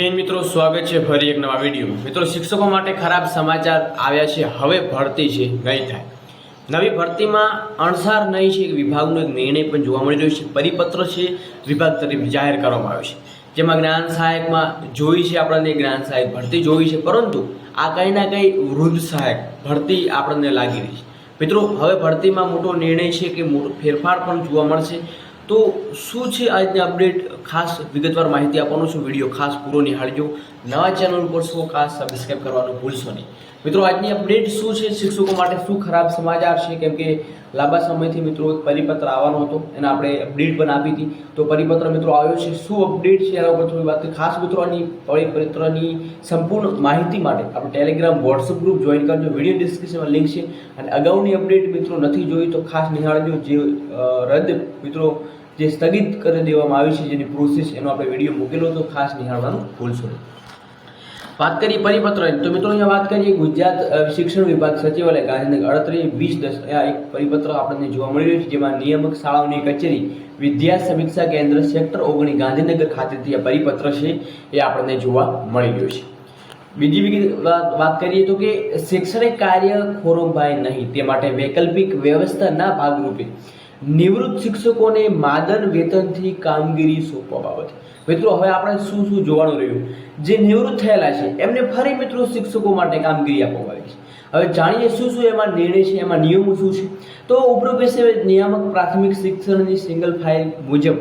હિન્દ મિત્રો, સ્વાગત છે ફરી એક નવા વીડિયો મિત્રો, શિક્ષકો માટે ખરાબ સમાચાર આવ્યા છે, હવે ભરતી છે નહીં થાય. નવી ભરતીમાં અણસાર નહીં છે વિભાગનો એક નિર્ણય પણ જોવા મળી રહ્યો છે, પરિપત્ર છે, વિભાગ તરફ જાહેર કરવામાં આવ્યો છે. જેમાં જ્ઞાન સહાયકમાં જોઈ છે આપણને, જ્ઞાન સહાયક ભરતી જોઈ છે, પરંતુ આ કંઈ ના કંઈ વૃદ્ધ સહાયક ભરતી આપણને લાગી રહી છે. મિત્રો, હવે ભરતીમાં મોટો નિર્ણય છે કે મોટો ફેરફાર પણ જોવા મળશે. તો શું છે આજની અપડેટ? ખાસ વિગતવાર માહિતી આપવાનું છું. વીડિયો ખાસ પૂરો નિહાળજો. નવા ચેનલ ઉપર શું ખાસ સબસ્ક્રાઈબ કરવાનું ભૂલશો નહીં. મિત્રો, આજની અપડેટ શું છે? શિક્ષકો માટે શું ખરાબ સમાચાર છે? કેમ કે લાંબા સમયથી મિત્રો પરિપત્ર આવવાનો હતો, એને આપણે અપડેટ પણ આપી હતી. તો પરિપત્ર મિત્રો આવ્યો છે. શું અપડેટ છે? એના ઉપર થોડી વાત ખાસ મિત્રોની પરિપત્રની સંપૂર્ણ માહિતી માટે આપણે ટેલિગ્રામ વોટ્સઅપ ગ્રુપ જોઈન કરજો. વીડિયો ડિસ્ક્રિપ્શનમાં લિંક છે. અને અગાઉની અપડેટ મિત્રો નથી જોઈ, તો ખાસ નિહાળજો. જે રદ મિત્રો જે સ્થગિત કરી દેવામાં આવી છે, જેની પ્રોસેસ એનો આપણે વીડિયો મૂકેલો તો ખાસ નિહાળવાનું ભૂલશો નહીં. વાત કરીએ પરિપત્રની તો મિત્રો અહીંયા વાત કરીએ ગુજરાત શિક્ષણ વિભાગ સચિવાલય ગાંધીનગર. અડત્રીસ, વીસ, દસ એક પરિપત્ર આપણને જોવા મળી રહ્યું છે, જેમાં નિયામક શાળાઓની કચેરી, વિદ્યા સમીક્ષા કેન્દ્ર, સેક્ટર ઓગણી ગાંધીનગર ખાતેથી આ પરિપત્ર છે, એ આપણને જોવા મળી રહ્યું છે. બીજી વાત કરીએ તો કે શૈક્ષણિક કાર્ય ખોરંભાય નહીં, તે માટે વૈકલ્પિક વ્યવસ્થાના ભાગરૂપે નિવૃત્ત શિક્ષકોને માદન વેતનથી કામગીરી સોંપવા બાબતે. મિત્રો, હવે આપણે શું શું જોવાનું રહ્યું? જે નિવૃત્ત થયેલા છે, એમને ફરી મિત્રો શિક્ષકો માટે કામગીરી આપવામાં આવી છે. હવે જાણીએ શું શું એમાં નિર્ણય છે, એમાં નિયમો શું છે? તો ઉપરોક્ત નિયામક પ્રાથમિક શિક્ષણની સિંગલ ફાઇલ મુજબ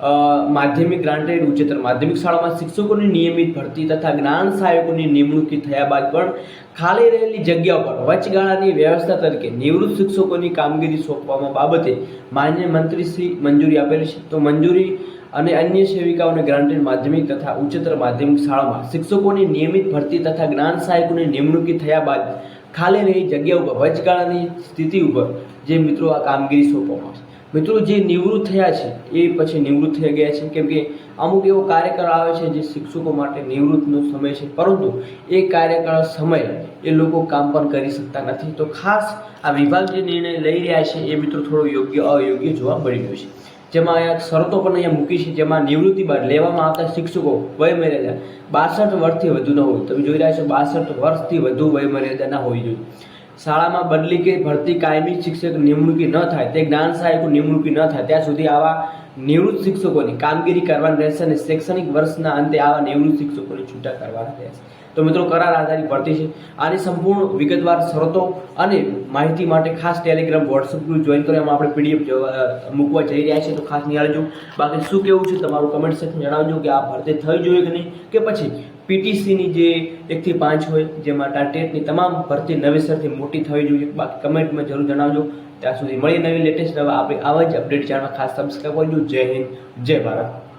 માધ્યમિક ગ્રાન્ટેડ ઉચ્ચતર માધ્યમિક શાળામાં શિક્ષકોની નિયમિત ભરતી તથા જ્ઞાન સહાયકોની નિમણૂકી થયા બાદ પણ ખાલી રહેલી જગ્યા પર વચગાળાની વ્યવસ્થા તરીકે નિવૃત્ત શિક્ષકોની કામગીરી સોંપવામાં બાબતે માન્ય મંત્રીશ્રી મંજૂરી આપેલી છે. તો મંજૂરી અને અન્ય સેવિકાઓને ગ્રાન્ટેડ માધ્યમિક તથા ઉચ્ચતર માધ્યમિક શાળામાં શિક્ષકોની નિયમિત ભરતી તથા જ્ઞાન સહાયકોની નિમણૂકી થયા બાદ ખાલી રહી જગ્યા ઉપર વચગાળાની સ્થિતિ ઉપર જે મિત્રો આ કામગીરી સોંપવામાં આવશે. મિત્રો જે નિવૃત્ત થયા છે, એ પછી નિવૃત્ત થઈ ગયા છે. કેમ કે અમુક એવો કાર્યકાળ આવે છે જે શિક્ષકો માટે નિવૃત્તનો સમય છે, પરંતુ એ કાર્યકાળ સમય એ લોકો કામ પણ કરી શકતા નથી. તો ખાસ આ વિભાગ જે નિર્ણય લઈ રહ્યા છે, એ મિત્રો થોડો યોગ્ય અયોગ્ય જોવા મળી રહ્યો છે. જેમાં અહીંયા શરતો પણ અહીંયા મૂકી છે, જેમાં નિવૃત્તિ બાદ લેવામાં આવતા શિક્ષકો વય મર્યાદા બાસઠ વર્ષથી વધુ ન હોય. તમે જોઈ રહ્યા છો, બાસઠ વર્ષથી વધુ વય મર્યાદા ના હોવી જોઈએ. શાળામાં બદલી કે ભરતી કાયમી શિક્ષક નિમણૂકી ન થાય, તે જ્ઞાન સહાયકો નિમણૂકી ન થાય, ત્યાં સુધી આવા નિવૃત્ત શિક્ષકોની કામગીરી કરવાની રહેશે અને શૈક્ષણિક વર્ષના અંતે આવા નિવૃત્ત શિક્ષકોની છૂટા કરવાના રહેશે. તો મિત્રો, કરાર આધારિત ભરતી છે. આની સંપૂર્ણ વિગતવાર શરતો અને માહિતી માટે ખાસ ટેલિગ્રામ વોટ્સઅપ ગ્રુપ જોઈન કરો. એમાં આપણે પીડીએફ મૂકવા જઈ રહ્યા છીએ, તો ખાસ નિહાળજો. બાકી શું કેવું છે, તમારું કમેન્ટ સેક્શન જણાવજો કે આ ભરતી થઈ જોઈએ કે નહીં, કે પછી પીટીસીની જે એકથી પાંચ હોય જેમાં ટાટેટની તમામ ભરતી નવેસરથી મોટી થવી જોઈએ. બાકી કમેન્ટમાં જરૂર જણાવજો. ત્યાં સુધી મળીએ નવી લેટેસ્ટ નવા આપણે આવા જ અપડેટ જાણવા ખાસ સબસ્ક્રાઈબ કરજો. જય હિન્દ, જય ભારત.